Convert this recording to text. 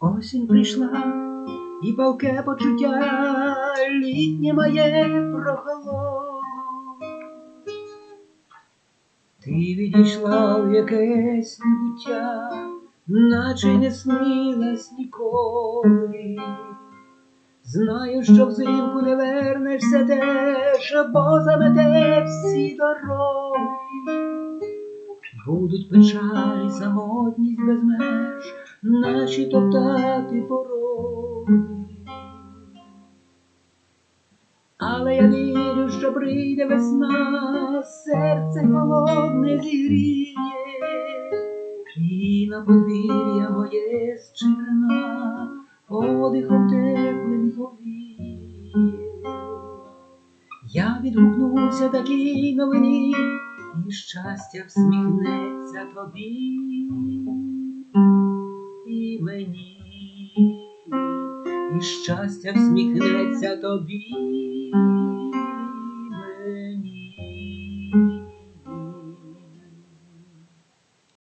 Осінь прийшла, і палке почуття літнє моє прохололо. Ти відійшла в якесь небуття, наче не снилась ніколи. Знаю, що взимку не вернешся теж, бо замете всі дороги. Будуть печалі, самотність без меж, наші топтати пороги. Але я вірю, що прийде весна, серце холодне зігріє, і на подвір'я моє зчерна, подихом теплим повіє. Я відгукнуся такій новині, і щастя всміхнеться тобі. І мені, і щастя всміхнеться тобі